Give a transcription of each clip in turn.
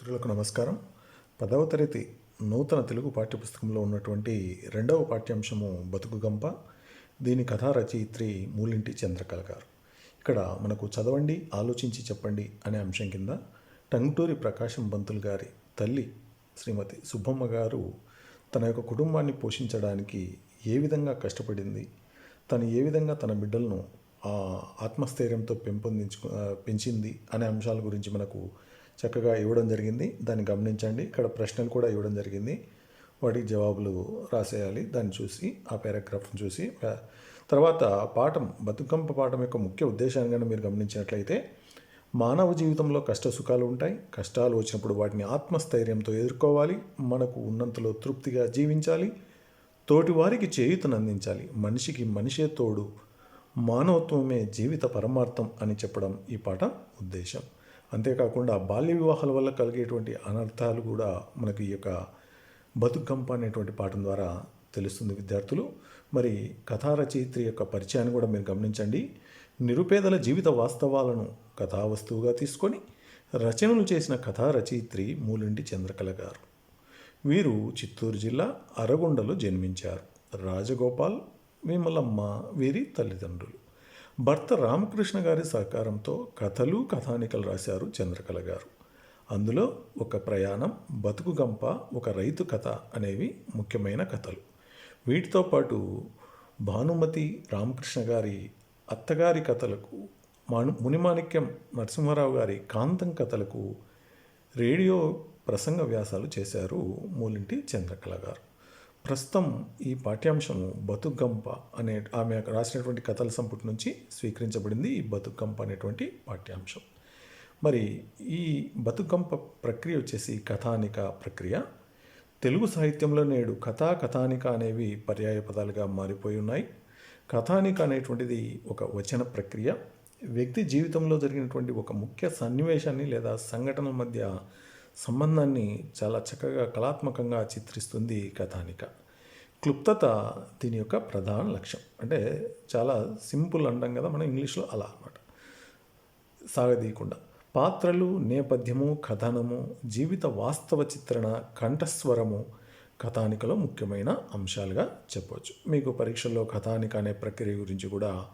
మిత్రులకు నమస్కారం. పదవ తరగతి నూతన తెలుగు పాఠ్యపుస్తకంలో ఉన్నటువంటి రెండవ పాఠ్యాంశము బతుకుగంప దీని కథా రచయిత్రి మూలింటి చంద్రకళ గారు. ఇక్కడ మనకు చదవండి ఆలోచించి చెప్పండి అనే అంశం కింద టంగుటూరి ప్రకాశం బంతులు గారి తల్లి శ్రీమతి సుబ్బమ్మ గారు తన యొక్క కుటుంబాన్ని పోషించడానికి ఏ విధంగా కష్టపడింది తను ఏ విధంగా తన బిడ్డలను ఆ ఆత్మస్థైర్యంతో పెంపొందించు పెంచింది అనే అంశాల గురించి మనకు చక్కగా ఇవ్వడం జరిగింది. దాన్ని గమనించండి. ఇక్కడ ప్రశ్నలు కూడా ఇవ్వడం జరిగింది. వాటికి జవాబులు రాసేయాలి. దాన్ని చూసి ఆ పారాగ్రాఫ్ని చూసి. ఆ, తర్వాత పాఠం బతుకంప పాఠం యొక్క ముఖ్య ఉద్దేశాన్ని కానీ మీరు గమనించినట్లయితే మానవ జీవితంలో కష్ట సుఖాలు ఉంటాయి. కష్టాలు వచ్చినప్పుడు వాటిని ఆత్మస్థైర్యంతో ఎదుర్కోవాలి. మనకు ఉన్నంతలో తృప్తిగా జీవించాలి. తోటివారికి చేయుతను అందించాలి. మనిషికి మనిషే తోడు. మానవత్వమే జీవిత పరమార్థం అని చెప్పడం ఈ పాట ఉద్దేశం. అంతేకాకుండా బాల్య వివాహాల వల్ల కలిగేటువంటి అనర్థాలు కూడా మనకు ఈ యొక్క బతుకంప అనేటువంటి పాఠం ద్వారా తెలుస్తుంది విద్యార్థులు. మరి కథా రచయిత్రి యొక్క పరిచయాన్ని కూడా మీరు గమనించండి. నిరుపేదల జీవిత వాస్తవాలను కథావస్తువుగా తీసుకొని రచనలు చేసిన కథా రచయిత్రి మూలింటి చంద్రకళ గారు. వీరు చిత్తూరు జిల్లా అరగొండలో జన్మించారు. రాజగోపాల్ విమలమ్మ వీరి తల్లిదండ్రులు. భర్త రామకృష్ణ గారి సహకారంతో కథలు కథానికలు రాశారు చంద్రకళ గారు. అందులో ఒక ప్రయాణం బతుకుగంప ఒక రైతు కథ అనేవి ముఖ్యమైన కథలు. వీటితో పాటు భానుమతి రామకృష్ణ గారి అత్తగారి కథలకు మాను మునిమాణిక్యం నరసింహారావు గారి కాంతం కథలకు రేడియో ప్రసంగ వ్యాసాలు చేశారు మూలింటి చంద్రకళ గారు. ప్రస్తుతం ఈ పాఠ్యాంశము బతుకంప అనే ఆమె రాసినటువంటి కథల సంపుటి నుంచి స్వీకరించబడింది ఈ బతుకంప అనేటువంటి పాఠ్యాంశం. మరి ఈ బతుకంప ప్రక్రియ వచ్చేసి కథానిక ప్రక్రియ. తెలుగు సాహిత్యంలో నేడు కథా కథానిక అనేవి పర్యాయ పదాలుగా మారిపోయి ఉన్నాయి. కథానిక అనేటువంటిది ఒక వచన ప్రక్రియ. వ్యక్తి జీవితంలో జరిగినటువంటి ఒక ముఖ్య సన్నివేశాన్ని లేదా సంఘటనల మధ్య సంబంధాన్ని చాలా చక్కగా కళాత్మకంగా చిత్రిస్తుంది కథానిక. క్లుప్తత దీని యొక్క ప్రధాన లక్ష్యం. అంటే చాలా సింపుల్ అంటాం కదా మనం ఇంగ్లీష్లో అలా అనమాట సాగదీయకుండా. పాత్రలు నేపథ్యము కథనము జీవిత వాస్తవ చిత్రణ కంఠస్వరము కథానికలో ముఖ్యమైన అంశాలుగా చెప్పవచ్చు. మీకు పరీక్షల్లో కథానిక అనే ప్రక్రియ గురించి కూడా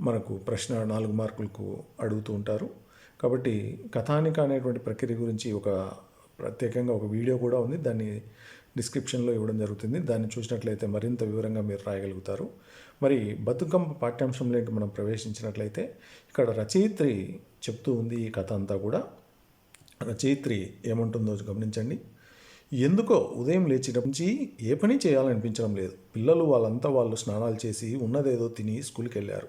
మనకు ప్రశ్న నాలుగు మార్కులకు అడుగుతూ ఉంటారు. కాబట్టి కథానిక అనేటువంటి ప్రక్రియ గురించి ఒక ప్రత్యేకంగా ఒక వీడియో కూడా ఉంది. దాన్ని డిస్క్రిప్షన్లో ఇవ్వడం జరుగుతుంది. దాన్ని చూసినట్లయితే మరింత వివరంగా మీరు రాయగలుగుతారు. మరి బతుకమ్మ పాఠ్యాంశంలోకి మనం ప్రవేశించినట్లయితే ఇక్కడ రచయిత్రి చెప్తూ ఉంది ఈ కథ అంతా కూడా. రచయిత్రి ఏమంటుందో గమనించండి. ఎందుకో ఉదయం లేచినప్పటి నుంచి ఏ పని చేయాలనిపించడం లేదు. పిల్లలు వాళ్ళంతా వాళ్ళు స్నానాలు చేసి ఉన్నదేదో తిని స్కూల్కి వెళ్ళారు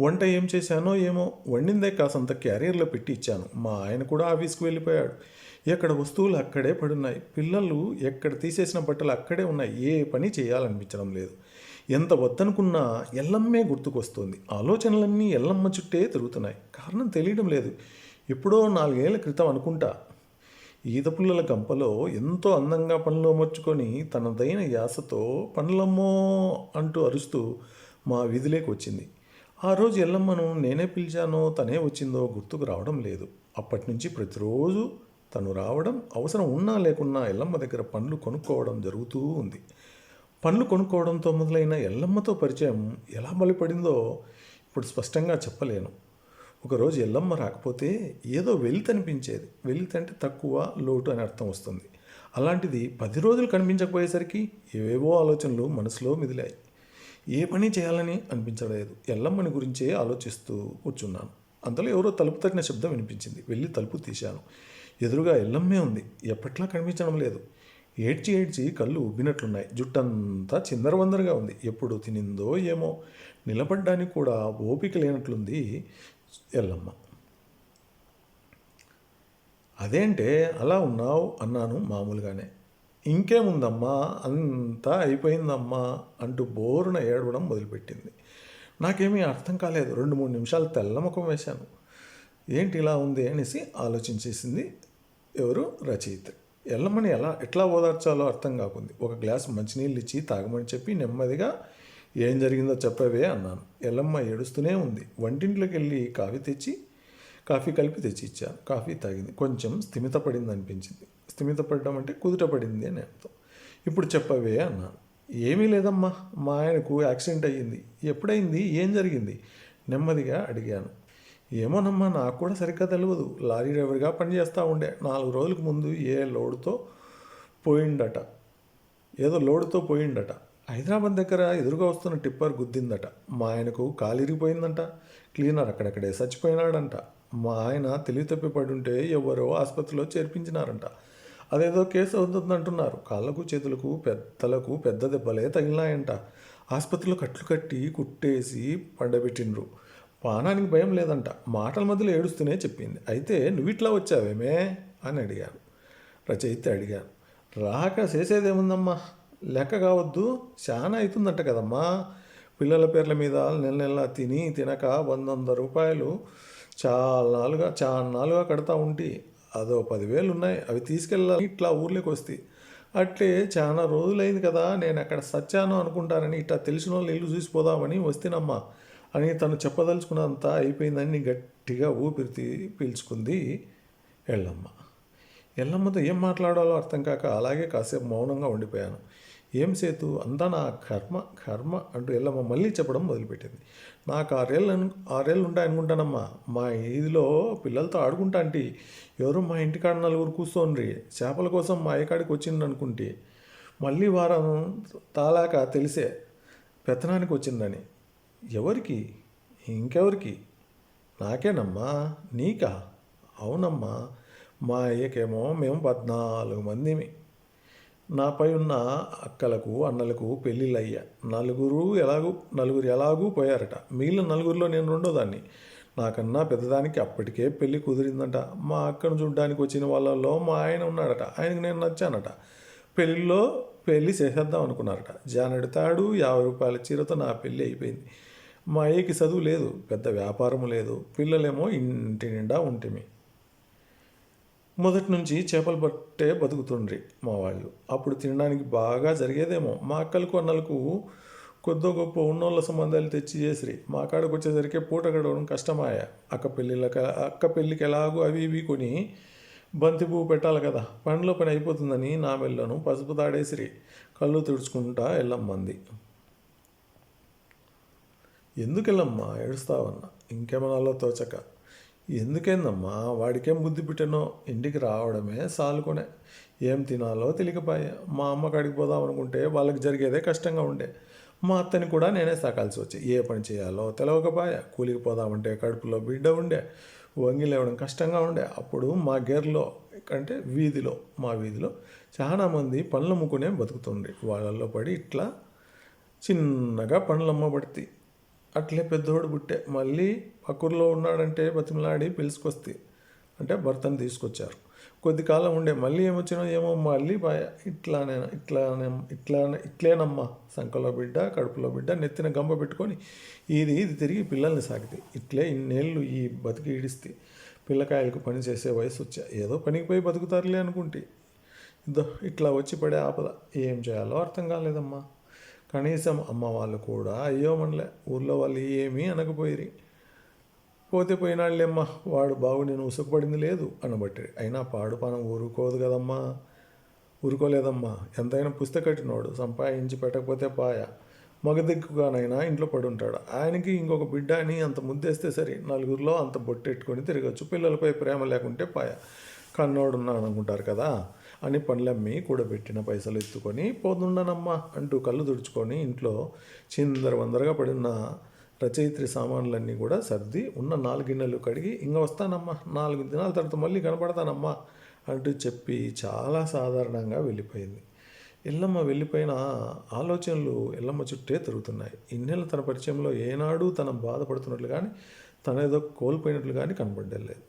వంట ఏం చేశానో ఏమో వండిందే కాసంత క్యారియర్లో పెట్టి ఇచ్చాను. మా ఆయన కూడా ఆఫీస్కి వెళ్ళిపోయాడు. ఎక్కడ వస్తువులు అక్కడే పడున్నాయి. పిల్లలు ఎక్కడ తీసేసిన బట్టలు అక్కడే ఉన్నాయి. ఏ పని చేయాలనిపించడం లేదు. ఎంత వద్దనుకున్నా ఎల్లమ్మే గుర్తుకొస్తుంది. ఆలోచనలన్నీ ఎల్లమ్మ చుట్టే తిరుగుతున్నాయి. కారణం తెలియడం లేదు. ఎప్పుడో నాలుగేళ్ళ క్రితం అనుకుంటా. ఈత పుల్లల గంపలో ఎంతో అందంగా పనులు అమర్చుకొని తనదైన యాసతో పనులమ్మో అంటూ అరుస్తూ మా వీధిలోకి వచ్చింది. ఆ రోజు ఎల్లమ్మను నేనే పిలిచానో తనే వచ్చిందో గుర్తుకు రావడం లేదు. అప్పటి నుంచి ప్రతిరోజు తను రావడం అవసరం ఉన్నా లేకున్నా ఎల్లమ్మ దగ్గర పండ్లు కొనుక్కోవడం జరుగుతూ ఉంది. పండ్లు కొనుక్కోవడంతో మొదలైన ఎల్లమ్మతో పరిచయం ఎలా బలిపడిందో ఇప్పుడు స్పష్టంగా చెప్పలేను. ఒకరోజు ఎల్లమ్మ రాకపోతే ఏదో వెలితి అనిపించేది వెలితి అంటే తక్కువ లోటు అని అర్థం వస్తుంది. అలాంటిది పది రోజులు కనిపించకపోయేసరికి ఏవేవో ఆలోచనలు మనసులో మిదిలాయి. ఏ పని చేయాలని అనిపించలేదు. ఎల్లమ్మని గురించే ఆలోచిస్తూ కూర్చున్నాను. అంతలో ఎవరో తలుపు తట్టిన శబ్దం వినిపించింది. వెళ్ళి తలుపు తీశాను. ఎదురుగా ఎల్లమ్మే ఉంది. ఎప్పట్లా కనిపించడం లేదు. ఏడ్చి ఏడ్చి కళ్ళు ఉబ్బినట్లున్నాయి జుట్టంతా చిందరవందరగా ఉంది. ఎప్పుడు తినిందో ఏమో నిలబడ్డానికి కూడా ఓపిక లేనట్లుంది ఎల్లమ్మ. అదేంటే అలా ఉన్నావు అన్నాను మామూలుగానే. ఇంకేముందమ్మా? అంతా అయిపోయిందమ్మా అంటూ బోరున ఏడవడం మొదలుపెట్టింది. నాకేమీ అర్థం కాలేదు. రెండు మూడు నిమిషాలు తెల్లముఖం వేశాను. ఏంటి ఇలా ఉంది అనేసి ఆలోచించేసింది ఎవరు? రచయిత. ఎల్లమ్మని ఎలా ఎట్లా ఓదార్చాలో అర్థం కాకుంది. ఒక గ్లాస్ మంచినీళ్ళు ఇచ్చి తాగమని చెప్పి నెమ్మదిగా ఏం జరిగిందో చెప్పవే అన్నాను. ఎల్లమ్మ ఏడుస్తూనే ఉంది. వంటింట్లోకి వెళ్ళి కాఫీ తెచ్చి కాఫీ కలిపి తెచ్చి ఇచ్చాను కాఫీ తాగింది. కొంచెం స్థిమితపడింది అనిపించింది స్థిమిత అంటే కుదుట పడింది అని అర్థం. ఇప్పుడు చెప్పవే అన్నాను ఏమీ లేదమ్మా. మా ఆయనకు యాక్సిడెంట్ అయ్యింది. ఎప్పుడైంది? ఏం జరిగింది? నెమ్మదిగా అడిగాను. ఏమోనమ్మా నాకు కూడా సరిగ్గా తెలియదు లారీ డ్రైవర్గా పనిచేస్తూ ఉండే. నాలుగు రోజులకు ముందు ఏ లోడుతో పోయిండట. ఏదో లోడుతో పోయిండట. హైదరాబాద్ దగ్గర ఎదురుగా వస్తున్న టిప్పర్ గుద్దిందట. మా ఆయనకు కాలిరిగిపోయిందంట క్లీనర్ అక్కడక్కడే చచ్చిపోయినాడంట. మా ఆయన తెలివి పడి ఉంటే ఎవరో ఆసుపత్రిలో చేర్పించినారంట. అదేదో కేసు అవుతుందంటున్నారు. కాళ్ళకు చేతులకు పెద్దలకు పెద్ద దెబ్బలే తగిలినాయంట. ఆసుపత్రిలో కట్లు కట్టి కుట్టేసి పండబెట్టిండ్రు. పానానికి భయం లేదంట. మాటల మధ్యలో ఏడుస్తూనే చెప్పింది. అయితే నువ్వు ఇట్లా వచ్చావేమే? అని అడిగాను రచయిత అడిగాను రాక చేసేదేముందమ్మా? లెక్క కావద్దు. చాలా అవుతుందంట కదమ్మా. పిల్లల పేర్ల మీద నెల నెల తిని తినక వంద వంద రూపాయలు చాలా నాలుగా చాలా నాలుగా కడతా ఉంటే. అదో పదివేలు ఉన్నాయి అవి తీసుకెళ్ళాలి. ఇట్లా ఊర్లోకి వస్తాయి అట్లే చాలా రోజులైంది కదా నేను అక్కడ సచ్చాను అనుకుంటారని ఇట్లా తెలిసిన వాళ్ళు ఇల్లు చూసిపోదామని వస్తేనమ్మా అని తను చెప్పదలుచుకున్నంత అయిపోయిందని గట్టిగా ఊపిరి తీ- పీల్చుకుంది ఎల్లమ్మ. ఎల్లమ్మతో ఏం మాట్లాడాలో అర్థం కాక అలాగే కాసేపు మౌనంగా ఉండిపోయాను. ఏం సేతు? అంతా నా కర్మ కర్మ అంటూ ఎల్లమ్మ మళ్ళీ చెప్పడం మొదలుపెట్టింది. నాకు ఆరేళ్ళు అను ఆరేళ్ళు ఉంటాయి అనుకుంటానమ్మా. మా ఇదిలో పిల్లలతో ఆడుకుంటా అంటే ఎవరు మా ఇంటికాడ నలుగురు కూర్చోండ్రి. చేపల కోసం మా అయ్యకాడికి వచ్చింది అనుకుంటే మళ్ళీ వారం తాలాక తెలిసే పెత్తనానికి వచ్చిందని. ఎవరికి? ఇంకెవరికి? నాకేనమ్మా? నీకా? అవునమ్మా. మా అయ్యకేమో మేము పద్నాలుగు మందిమి. నాపై ఉన్న అక్కలకు అన్నలకు పెళ్ళిళ్ళయ్యా. నలుగురు ఎలాగూ నలుగురు ఎలాగూ పోయారట. మిగిలిన నలుగురిలో నేను రెండోదాన్ని నాకన్నా పెద్దదానికి అప్పటికే పెళ్ళి కుదిరిందంట. మా అక్కను చూడ్డానికి వచ్చిన వాళ్ళలో మా ఆయన ఉన్నాడట. ఆయనకు నేను నచ్చానట. పెళ్ళిలో పెళ్ళి చేసేద్దాం అనుకున్నారట. జానడి తాడు యాభై రూపాయల చీరతో నా పెళ్ళి అయిపోయింది. మా అయ్యకి చదువు లేదు పెద్ద వ్యాపారం లేదు. పిల్లలేమో ఇంటి నిండా ఉంటిమి. మొదటి నుంచి చేపలు పట్టే బతుకుతుండ్రి మా వాళ్ళు. అప్పుడు తినడానికి బాగా జరిగేదేమో. మా అక్కలకు అన్నలకు కొద్దో గొప్ప ఉన్నోళ్ళ సంబంధాలు తెచ్చి చేసిరి. మా కాడకు వచ్చేసరికి పూట గడవడం కష్టమాయ. అక్క పెళ్ళిళ్ళక అక్క పెళ్ళికి ఎలాగో అవి ఇవి కొని బంతి పువ్వు పెట్టాలి కదా. పనిలో పని అయిపోతుందని నా మెల్లను పసుపు తాడేసిరి. కళ్ళు తుడుచుకుంటా వెళ్ళమ్మంది ఎందుకెళ్ళమ్మా ఏడుస్తావన్నా? ఇంకేమనాలో తోచక? ఎందుకేందమ్మా? వాడికేం బుద్ధి పెట్టానో? ఇంటికి రావడమే సాలుకొనే. ఏం తినాలో తెలియకపోయా. మా అమ్మ కాడికి పోదాం అనుకుంటే వాళ్ళకి జరిగేదే కష్టంగా ఉండే. మా అత్తని కూడా నేనే సాకాల్సి వచ్చి. ఏ పని చేయాలో తెలవకపోయా. కూలికి పోదామంటే కడుపులో బిడ్డ ఉండే. వంగి లేవడం కష్టంగా ఉండే. అప్పుడు మా గేర్లో అంటే వీధిలో మా వీధిలో చాలామంది పనులు అమ్ముకునే బతుకుతుండే. వాళ్ళల్లో పడి ఇట్లా చిన్నగా పనులు అమ్మబడితే అట్లే పెద్దోడు పుట్టే మళ్ళీ పక్కూర్లో ఉన్నాడంటే బతిమలాడి పిలుచుకొస్తే అంటే భర్తను తీసుకొచ్చారు. కొద్ది కాలం ఉండే మళ్ళీ ఏమొచ్చినా ఏమో మళ్ళీ భయ ఇట్లానే ఇట్లానే ఇట్లానే ఇట్లేనమ్మా సంకలో బిడ్డ కడుపులో బిడ్డ నెత్తిన గంప పెట్టుకొని ఇది ఇది తిరిగి పిల్లల్ని సాగితే ఇట్లే ఇన్నేళ్ళు ఈ బతికి ఈడిస్తే పిల్లకాయలకు పని చేసే వయసు వచ్చా ఏదో పనికి పోయి బతుకుతారులే అనుకుంటే. ఇదో ఇట్లా వచ్చి పడే ఆపద ఏం చేయాలో అర్థం కాలేదమ్మా. కనీసం అమ్మ వాళ్ళు కూడా అయ్యో మనలే ఊర్లో వాళ్ళు ఏమీ అనకపోయిరి. పోతే పోయినాళ్ళేమ్మా వాడు బాగు నేను ఉసుకుపడింది లేదు అనబట్టి. అయినా పాడు పనం ఊరుకోదు కదమ్మా. ఊరుకోలేదమ్మా. ఎంతైనా పుస్తకట్టినోడు సంపాదించి పెట్టకపోతే పాయ. మగదిక్కుగానైనా ఇంట్లో పడుంటాడు. ఆయనకి ఇంకొక బిడ్డ అని అంత ముద్దేస్తే సరే నలుగురిలో అంత బొట్టెట్టుకొని తిరగచ్చు. పిల్లలపై ప్రేమ లేకుంటే పాయ. కన్నోడున్నాను అనుకుంటారు కదా. అని పనులమ్మి కూడబెట్టిన పైసలు ఎత్తుకొని పోతుండనమ్మా అంటూ కళ్ళు తుడుచుకొని ఇంట్లో చిందర వందరగా పడిన రచయిత్రి సామాన్లన్నీ కూడా సర్ది ఉన్న నాలుగు గిన్నెలు కడిగి ఇంకా వస్తానమ్మా నాలుగు దినాల తర్వాత మళ్ళీ కనపడతానమ్మా అంటూ చెప్పి చాలా సాధారణంగా వెళ్ళిపోయింది. ఎల్లమ్మ వెళ్ళిపోయిన ఆలోచనలు ఎల్లమ్మ చుట్టే తిరుగుతున్నాయి. ఇన్నెల తన పరిచయంలో ఏనాడు తన బాధపడుతున్నట్లు కానీ తన ఏదో కోల్పోయినట్లు కానీ కనబడలేదు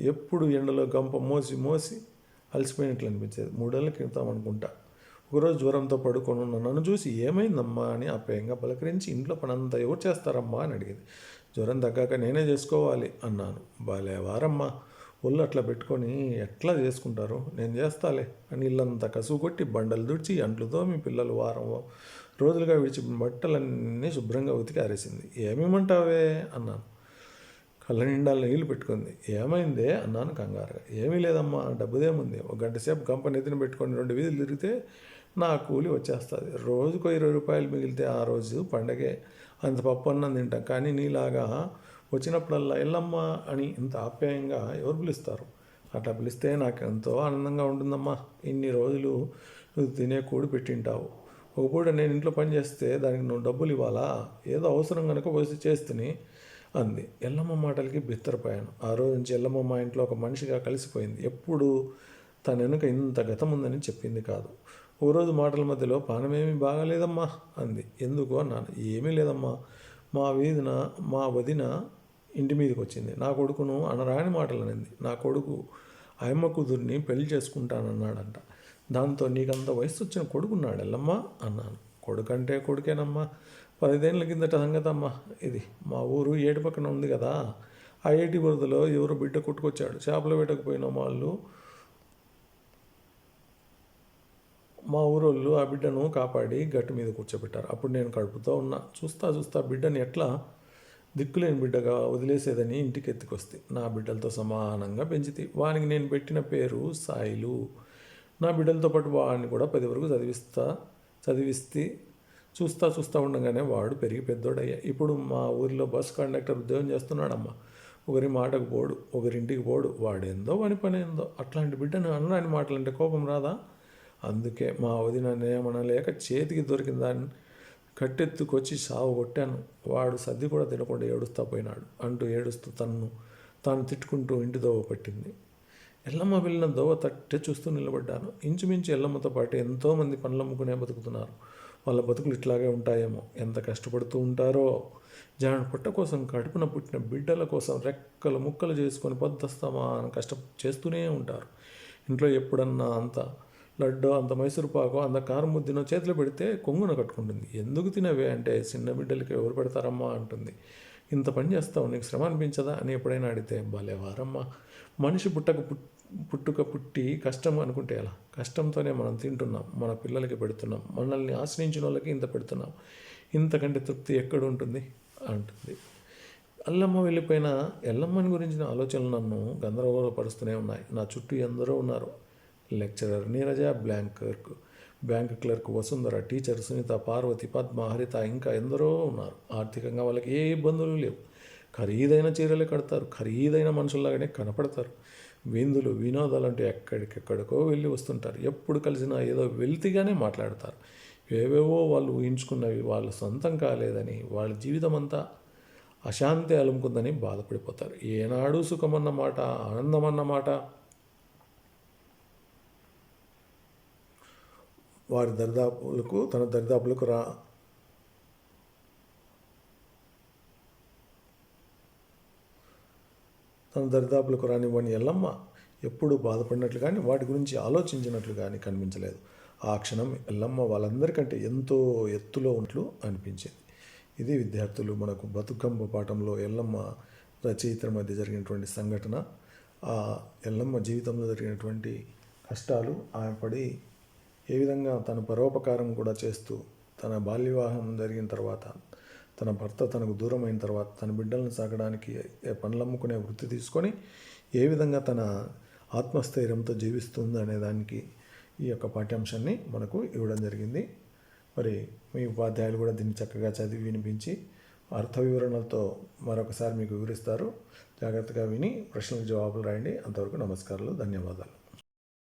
ఎప్పుడు ఎండలో గంప మోసి మోసి అలసిపోయినట్లు అనిపించేది. మూడేళ్ళ క్రితం అనుకుంటా. ఒకరోజు జ్వరంతో పడుకొని ఉన్న నన్ను చూసి ఏమైందమ్మా? అని అపేయంగా పలకరించి ఇంట్లో పనంతా ఎవరు చేస్తారమ్మా? అని అడిగింది. జ్వరం తగ్గాక నేనే చేసుకోవాలి అన్నాను. బాలే వారమ్మా. ఒళ్ళు అట్లా పెట్టుకొని ఎట్లా చేసుకుంటారు? నేను చేస్తాలే. అని ఇల్లంతా కసువు కొట్టి బండలు దుడిచి అంట్లుతో మీ పిల్లలు వారం రోజులుగా విడిచి బట్టలన్నీ శుభ్రంగా ఉతికి ఆరేసింది. ఏమేమంటావే అన్నాను. కళ్ళ నిండా నీళ్ళు పెట్టుకుంది. ఏమైందే? అన్నాను కంగారుగా. ఏమీ లేదమ్మా డబ్బుదేముంది ఒక గంట సేపు కంపెనీ ఎత్తున పెట్టుకొని రెండు వీధులు తిరిగితే నా కూలి వచ్చేస్తుంది. రోజుకు ఇరవై రూపాయలు మిగిలితే ఆ రోజు పండగే. అంత పప్పు అన్నం తింటాం. కానీ నీలాగా వచ్చినప్పుడల్లా ఎల్లమ్మా అని ఇంత ఆప్యాయంగా ఎవరు పిలుస్తారు? అట్లా పిలిస్తే నాకు ఎంతో ఆనందంగా ఉంటుందమ్మా. ఇన్ని రోజులు నువ్వు తినే కూడి పెట్టింటావు. ఒక పూట నేను ఇంట్లో పని చేస్తే దానికి నువ్వు డబ్బులు ఇవ్వాలా? ఏదో అవసరం కనుక వచ్చి చేస్తుని అంది. ఎల్లమ్మ మాటలకి బిత్తరపోయాను ఆ రోజు నుంచి ఎల్లమ్మ మా ఇంట్లో ఒక మనిషిగా కలిసిపోయింది. ఎప్పుడు తన వెనుక ఇంత గతం ఉందని చెప్పింది కాదు. ఓ రోజు మాటల మధ్యలో పానమేమీ బాగాలేదమ్మా అంది. ఎందుకు? అన్నాను. ఏమీ లేదమ్మా. మా వీధిన మా వదిన ఇంటి మీదకి వచ్చింది నా కొడుకును అనరాని మాటలు అనింది నా కొడుకు ఆయమ్మ కూతుర్ని పెళ్ళి చేసుకుంటానన్నాడంట. దాంతో నీకంత వయసు వచ్చిన కొడుకున్నాడు ఎల్లమ్మా అన్నాను. కొడుకంటే కొడుకేనమ్మా. పదిహేనుల కిందట సంగతమ్మా ఇది మా ఊరు ఏడు పక్కన ఉంది కదా ఆ ఏటి బురదలో ఎవరు బిడ్డ కొట్టుకొచ్చాడు. చేపలు వేటకపోయిన వాళ్ళు మా ఊరోళ్ళు ఆ బిడ్డను కాపాడి గట్టు మీద కూర్చోబెట్టారు. అప్పుడు నేను కడుపుతో ఉన్నా. చూస్తా చూస్తా బిడ్డని ఎట్లా దిక్కులేని బిడ్డగా వదిలేసేదని ఇంటికి ఎత్తుకొస్తే నా బిడ్డలతో సమానంగా పెంచితే. వానికి నేను పెట్టిన పేరు సాయిలు. నా బిడ్డలతో పాటు వాడిని కూడా పది వరకు చదివిస్తా చదివిస్తే చూస్తా చూస్తా ఉండగానే వాడు పెరిగి పెద్దోడయ్యా. ఇప్పుడు మా ఊరిలో బస్ కండక్టర్ ఉద్యోగం చేస్తున్నాడమ్మా. ఒకరి మాటకు పోడు ఒకరింటికి పోడు. వాడేందో వాని పని ఏందో. అట్లాంటి బిడ్డను అన్నాని మాటలంటే కోపం రాదా? అందుకే మా వదిన నేమనలేక చేతికి దొరికిన దాన్ని కట్టెత్తుకొచ్చి సావు కొట్టాను. వాడు సర్ది కూడా తినకుండా ఏడుస్తా పోయినాడు. అంటూ ఏడుస్తూ తన్ను తాను తిట్టుకుంటూ ఇంటి దోవ పట్టింది. ఎల్లమ్మ వెళ్ళిన దోవ తట్టే చూస్తూ నిలబడ్డాను. ఇంచుమించు ఎల్లమ్మతో పాటు ఎంతోమంది పనులమ్ముకునే బతుకుతున్నారు. వాళ్ళ బతుకులు ఇట్లాగే ఉంటాయేమో. ఎంత కష్టపడుతూ ఉంటారో. జాను పుట్ట కోసం కడుపున పుట్టిన బిడ్డల కోసం రెక్కలు ముక్కలు చేసుకొని పొద్దస్తామా అని కష్టం చేస్తూనే ఉంటారు. ఇంట్లో ఎప్పుడన్నా అంత లడ్డు అంత మైసూరుపాకో అంత కారం ముద్దినో చేతిలో పెడితే కొంగున కట్టుకుంటుంది. ఎందుకు తినవే అంటే చిన్న బిడ్డలకి ఎవరు పెడతారమ్మా అంటుంది. ఇంత పని చేస్తావు నీకు శ్రమ అనిపించదా అని ఎప్పుడైనా అడిగితే భలేవారమ్మా. మనిషి పుట్టక పుట్- పుట్టుక పుట్టి కష్టం అనుకుంటే ఎలా? కష్టంతోనే మనం తింటున్నాం మన పిల్లలకి పెడుతున్నాం మనల్ని ఆశ్రయించిన వాళ్ళకి ఇంత పెడుతున్నాం. ఇంతకంటే తృప్తి ఎక్కడ ఉంటుంది అంటుంది. అల్లమ్మ వెళ్ళిపోయిన ఎల్లమ్మని గురించిన ఆలోచనలు నన్ను గందరగోళపరుస్తూనే ఉన్నాయి. నా చుట్టూ ఎందరో ఉన్నారు. Lecturer Neeraja bank clerk bank clerk Vasundhara teacher Sunitha Parvathi Padma Haritha ఇంకా ఎందరో ఉన్నారు. ఆర్థికంగా వాళ్ళకి ఏ ఇబ్బందులు లేవు. ఖరీదైన చీరలు కడతారు. ఖరీదైన మనుషుల్లాగానే కనపడతారు. విందులు వినోదాలు అంటే ఎక్కడికెక్కడికో వెళ్ళి వస్తుంటారు. ఎప్పుడు కలిసినా ఏదో వెల్తిగానే మాట్లాడతారు. ఏవేవో వాళ్ళు ఊహించుకున్నవి వాళ్ళ సొంతం కాలేదని వాళ్ళ జీవితం అంతా అశాంతి అలుముకుందని బాధపడిపోతారు. ఏనాడు సుఖమన్న మాట ఆనందమన్న మాట వారి దరిదాపులకు తన దరిదాపులకు రా తన దరిదాపులకు రానివ్వని ఎల్లమ్మ ఎప్పుడూ బాధపడినట్లు కానీ వాటి గురించి ఆలోచించినట్లు కానీ కనిపించలేదు. ఆ క్షణం ఎల్లమ్మ వాళ్ళందరికంటే ఎంతో ఎత్తులో ఉన్నట్లు అనిపించింది. ఇది విద్యార్థులు మనకు బతుకమ్మ పాఠంలో ఎల్లమ్మ రచయితల మధ్య జరిగినటువంటి సంఘటన ఆ ఎల్లమ్మ జీవితంలో జరిగినటువంటి కష్టాలు ఆమె పడి ఏ విధంగా తన పరోపకారం కూడా చేస్తూ తన బాల్య వివాహం జరిగిన తర్వాత తన భర్త తనకు దూరమైన తర్వాత తన బిడ్డలను సాగడానికి పనులమ్ముకునే వృత్తి తీసుకొని ఏ విధంగా తన ఆత్మస్థైర్యంతో జీవిస్తుంది అనే దానికి ఈ యొక్క పాఠ్యాంశాన్ని మనకు ఇవ్వడం జరిగింది. మరి మీ ఉపాధ్యాయులు కూడా దీన్ని చక్కగా చదివి వినిపించి అర్థ వివరణలతో మరొకసారి మీకు వివరిస్తారు. జాగ్రత్తగా విని ప్రశ్నలకు జవాబులు రాయండి. అంతవరకు నమస్కారాలు ధన్యవాదాలు.